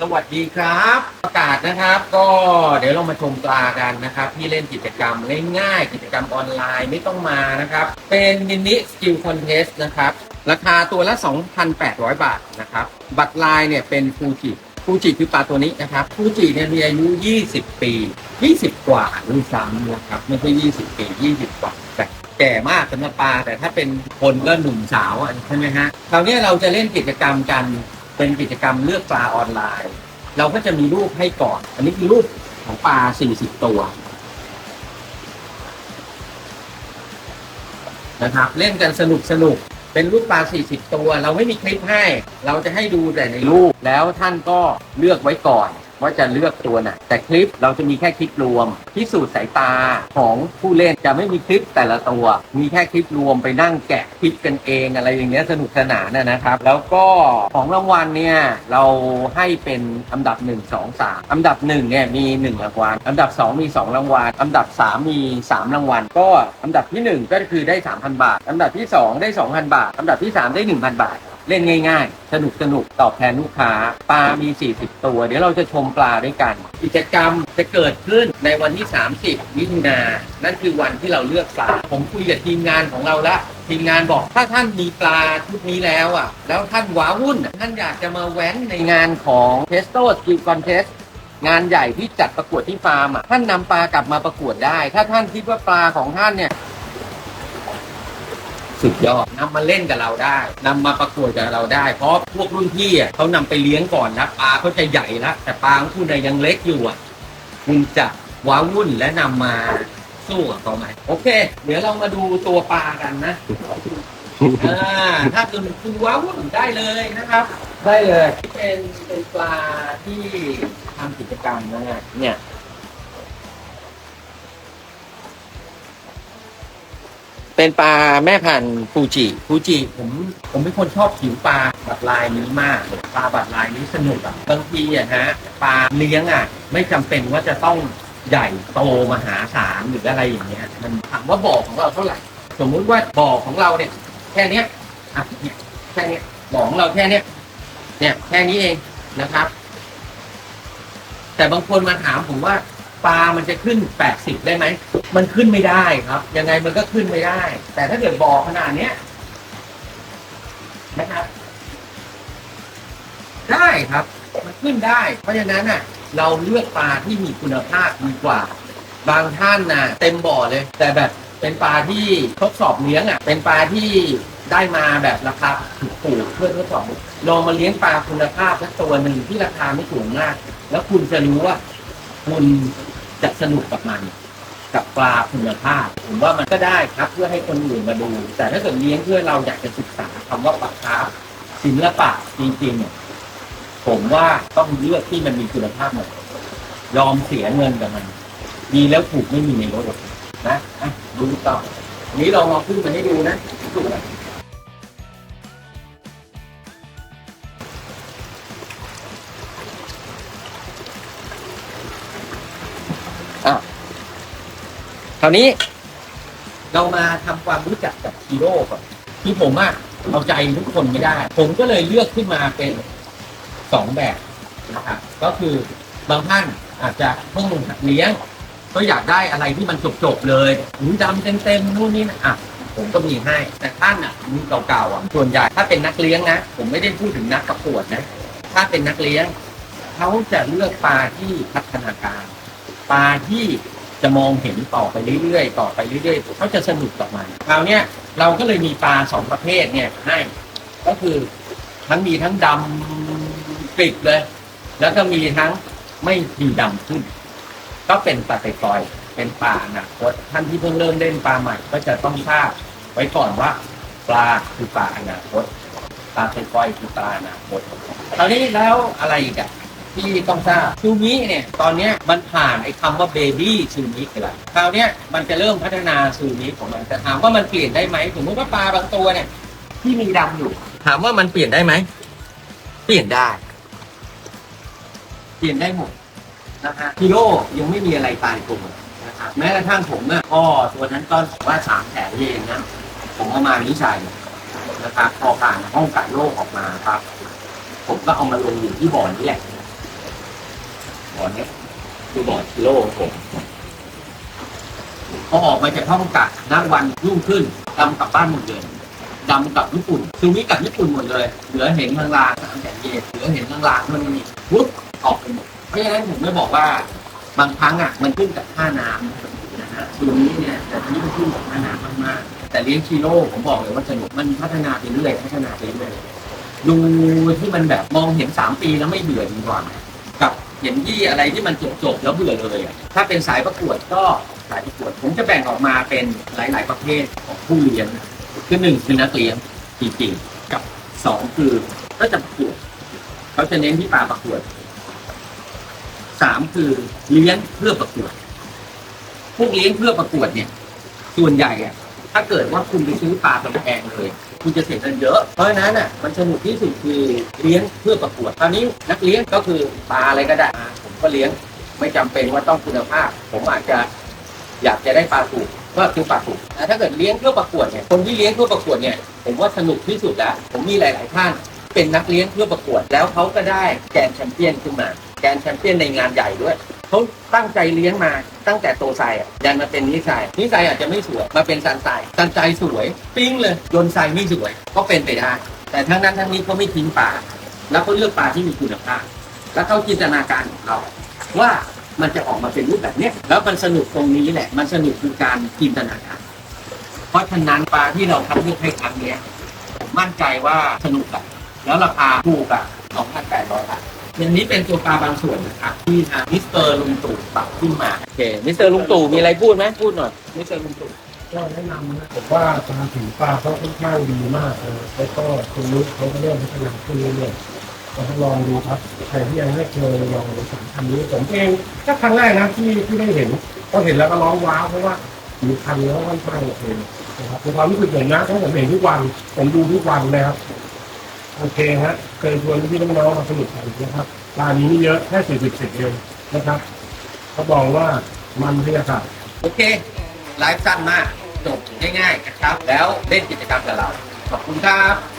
สวัสดีครับ ประกาศนะครับ ก็เดี๋ยวเรามาชมปลากันนะครับที่เล่นกิจกรรมง่ายๆ กิจกรรมออนไลน์ไม่ต้องมานะครับ เป็นมินิสกิลคอนเทสนะครับ ราคาตัวละ 2,800 บาทนะครับ บัตรลายเนี่ยเป็นฟูจิฟูจิคือปลาตัวนี้นะครับฟูจิเนี่ยมีอายุ 20 ปี 20 กว่าด้วยซ้ำนะครับ ไม่ใช่ 20 ปี 20 กว่า แก่มากสำหรับปลาแต่ถ้าเป็นคนก็หนุ่มสาวอะใช่ไหมฮะคราวนี้เราจะเล่นกิจกรรมกันเป็นกิจกรรมเลือกปลาออนไลน์ เราก็จะมีรูปให้ก่อน อันนี้คือรูปของปลา 40 ตัวนะครับเล่นกันสนุกสนุกเป็นรูปปลา 40 ตัว เราไม่มีคลิปให้ เราจะให้ดูแต่ในรูปแล้วท่านก็เลือกไว้ก่อน ว่าจะเลือกตัวไหนแต่คลิปเราจะมีแค่คลิปรวมพิสูจน์สายตาของผู้เล่นจะไม่มีคลิปแต่ละตัว มีแค่คลิปรวมไปนั่งแกะคลิปกันเองอะไรอย่างเงี้ยสนุกสนานนะครับ แล้วก็ของรางวัลเนี่ยเราให้เป็นอันดับ 1 2 3 อันดับ1เนี่ยมี 1 รางวัล อันดับ 2 มี 2 รางวัล อันดับ 3 มี 3 รางวัล ก็อันดับที่ 1 ก็คือได้ 3,000 บาท อันดับที่ 2 ได้ 2,000 บาท อันดับที่ 3 ได้ 1,000 บาท เล่นง่าย ๆ สนุกสนุกตอบแทนลูกค้า ปลามี 40 ตัว เดี๋ยวเราจะชมปลาด้วยกัน กิจกรรมจะเกิดขึ้นในวันที่ 30มิถุนายนนั่นคือวันที่เราเลือกปลาผมคุยกับทีมงานของเราละทีมงานบอกถ้าท่านมีปลาชุดนี้แล้วอะ แล้วท่านว้าวุ่น ท่านอยากจะมาแว้นในงานของ t e s t o Skill Contest งานใหญ่ที่จัดประกวดที่ฟาร์มอะท่านนำปลากลับมาประกวดได้ ถ้าท่านคิดว่าปลาของท่านเนี่ย สุดยอดนำมาเล่นกับเราได้นำมาประกวดกับเราได้ เพราะพวกรุ่นพี่อะเขานำไปเลี้ยงก่อนนะปลาเขาจะใหญ่แล้วแต่ปลาของคุณน่ะยังเล็กอยู่อะคุณจะว้าวุ่นและนำมาสู้กับเขาไหมโอเค เดี๋ยวเรามาดูตัวปลากันนะอ่าถ้าคุณคุณว้าวุ่นได้เลยนะครับ ได้เลยเป็นเป็นปลาที่ทำกิจกรรมนะฮะเนี่ย เป็นปลาแม่พันธุ์ฟูจิฟูจิผมผมเป็นคนชอบผิวปลาบัดลายนี้มากปลาบัดลายนี้สนุกอะบางทีอะฮะปลาเลี้ยงอะ ไม่จำเป็นว่าจะต้องใหญ่โตมหาศาลหรืออะไรอย่างเงี้ย มันถามว่าบ่อของเราเท่าไหร่ สมมุติว่าบ่อของเราเนี่ย แค่เนี้ยอะเนี่ยแค่เนี้ยบ่อของเราแค่เนี้ยเนี่ยแค่นี้เองนะครับ แต่บางคนมาถามผมว่า ปลามันจะขึ้น 80 ได้ไหม มันขึ้นไม่ได้ครับ ยังไงมันก็ขึ้นไม่ได้ แต่ถ้าเกิดบ่อขนาดเนี้ยนะครับ ได้ครับ มันขึ้นได้ เพราะฉะนั้นน่ะ เราเลือกปลาที่มีคุณภาพดีกว่า บางท่านน่ะ เต็มบ่อเลย แต่แบบเป็นปลาที่ทดสอบเลี้ยงอะ เป็นปลาที่ได้มาแบบราคาถูกเพื่อทดสอบลองมาเลี้ยงปลาคุณภาพสักตัวหนึ่งที่ราคาไม่สูงมาก แล้วคุณจะรู้ว่า คุณ จะสนุกกับมัน กับปลาคุณภาพ ผมว่ามันก็ได้ครับเพื่อให้คนอื่นมาดู แต่ถ้าเกิดเลี้ยงเพื่อเราอยากจะศึกษาคำว่าปลาคาร์ฟศิลปะจริงๆเนี่ยผมว่าต้องเลือกที่มันมีคุณภาพหน่อยยอมเสียเงินกับมัน ดีแล้วถูกไม่มีในรถหรอกนะอะดูต่ออันนี้เราลองขึ้นมาให้ดูนะดูนะอะ ราวนี้ เรามาทำความรู้จักกับฮีโร่ก่อนที่ผมอะเอาใจทุกคนไม่ได้ ผมก็เลยเลือกขึ้นมาเป็นสองแบบนะครับก็คือบางท่านอาจจะเพิ่งหัดเลี้ยง ก็อยากได้อะไรที่มันจบๆเลยหูดำเต็มๆนู่นนี่นะอะ ผมก็มีให้ แต่ท่านอะมือเก่าๆอะส่วนใหญ่ถ้าเป็นนักเลี้ยงนะ ผมไม่ได้พูดถึงนักประกวดนะ ถ้าเป็นนักเลี้ยง เขาจะเลือกปลาที่พัฒนาการ ปลาที่ จะมองเห็นต่อไปเรื่อยๆ ต่อไปเรื่อยๆเขาจะสนุกกับมันคราวเนี้ยเราก็เลยมีปลาสองประเภทเนี่ยให้ก็คือทั้งมีทั้งดำกริบเลย แล้วก็มีทั้งไม่มีดำขึ้น ก็เป็นปลาไตฟอย เป็นปลาอนาคตท่านที่เพิ่งเริ่มเล่นปลาใหม่ ก็จะต้องทราบไว้ก่อนว่า ปลาคือปลาอนาคตปลาไตฟอยคือปลาอนาคตคราวนี้แล้วอะไรอีกอะ ที่ต้องทราบซูมิเนี่ยตอนเนี้ยมันผ่านไอ้คำว่าเบบี้ซูมิไปแล้วคราวเนี้ยมันจะเริ่มพัฒนาซูมิของมันแต่ถามว่ามันเปลี่ยนได้ไหมสมมติว่าปลาบางตัวเนี่ยที่มีดำอยู่ ถามว่ามันเปลี่ยนได้ไหมเปลี่ยนได้ เปลี่ยนได้หมดนะฮะฮีโร่ยังไม่มีอะไรตายตัวนะครับแม้กระทั่งผมเนี่ยพ่อตัวนั้นก็บอกว่าสามแสนเยนนะผมเอามานิชัยนะครับพอผ่านห้องกัดโรคออกมาครับ ผมก็เอามาลงอยู่ที่บ่อนี้แหละ บ่อนี้คือบอกิโลของผมพอออกมาจากห้องกัดนัวันรุ่งขึ้นดำกลับบ้านหมดเลยดำกลับญี่ปุ่นคือวิกลับญี่ปุ่นหมดเลย เหลือเห็นลางๆสามแสนเยนเหลือเห็นลางๆมันมีวุ๊บออกไปหมดเพราะฉะนั้นผมไม่บอกว่า บางครั้งอะมันขึ้นกับท่าน้ำนะฮะตัวนี้เนี่ยแต่ทีนี้มันขึ้นกับท่าน้ำมากๆแต่เลี้ยงชีโร่ผมบอกเลยว่าสนุกมันพัฒนาไปเรื่อยพัฒนาไปเรื่อยดูที่มันแบบมองเห็นสามปีแล้วไม่เบื่อดีกว่า เห็นที่อะไรที่มันจบๆแล้วเบื่อเลย ถ้าเป็นสายประกวดก็สายประกวด ผมจะแบ่งออกมาเป็นหลาย ๆ ประเภทของผู้เลี้ยงคือหนึ่งคือนักเลี้ยงจริงๆกับสองคือก็จะประกวดเขาจะเน้นที่ปลาประกวดสามคือเลี้ยงเพื่อประกวด พวกเลี้ยงเพื่อประกวดเนี่ย ส่วนใหญ่อะ ถ้าเกิดว่าคุณไปซื้อปลาแพงเลย คุณจะเสียเงินเยอะ เพราะฉะนั้นอะมันสนุกที่สุดคือเลี้ยงเพื่อประกวด ตอนนี้นักเลี้ยงก็คือปลาอะไรก็ได้อ่าผมก็เลี้ยงไม่จำเป็นว่าต้องคุณภาพ ผมอาจจะอยากจะได้ปลาถูกก็คือปลาถูกแต่ถ้าเกิดเลี้ยงเพื่อประกวดเนี่ยคนที่เลี้ยงเพื่อประกวดเนี่ยผมว่าสนุกที่สุดแล้วผมมีหลาย ๆ ท่านเป็นนักเลี้ยงเพื่อประกวดแล้วเขาก็ได้แกนแชมเปี้ยนขึ้นมา แกนแชมเปี้ยนในงานใหญ่ด้วย เขาตั้งใจเลี้ยงมาตั้งแต่โตไซอะยันมาเป็นนิสัยนิสัยอาจจะไม่สวยมาเป็นซันไซซันไซสวยปิ้งเลยโยนไซไม่สวยก็เป็นไปได้แต่ทั้งนั้นทั้งนี้เขาไม่ทิ้งปลาแล้วเขาเลือกปลาที่มีคุณภาพ แล้วเขาจินตนาการของเขาว่ามันจะออกมาเป็นรูปแบบเนี้ยแล้วมันสนุกตรงนี้แหละ มันสนุกคือการจินตนาการเพราะฉะนั้นปลาที่เราคัดเลือกให้ครั้งเนี้ยมมั่นใจว่าสนุกอะแล้วราคาถูกอะ2,800บาท อย่างนี้เป็นตัวปลาบางส่วนนะครับที่ทางมิสเตอร์ลุงตู่ปรับขึ้นมาโอเคมิสเตอร์ลุงตู่มีอะไรพูดไหมพูดหน่อยมิสเตอร์ลุงตู่ก็แนะนำนะผมว่าปลาถึงปลาเขาค่อนข้างดีมากเลยแล้วก็ตรงนี้เขาก็เริ่มพัฒนาขึ้นเรื่อยๆเราลองดูครับใครที่ยังไม่เคยลองสามพันนี้ผมเองก็ครั้งแรกนะที่ที่ได้เห็นก็เห็นแล้วก็ร้องว้าวเพราะว่ามีพันธุ์แล้วค่อนข้างโอเคนะครับในความรู้สึกผมนะเพราะผมเห็นทุกวันผมดูทุกวันเลยครับ โอเคฮะเคยชวนพี่น้องๆมาสนุกกันนะครับปลานี้ไม่เยอะแค่สี่สิบเศษเองนะครับเขาบอกว่ามันพิจารโอเค ไลฟ์สั้นมากจบง่ายๆนะครับ แล้วเล่นกิจกรรมกับเรา ขอบคุณครับ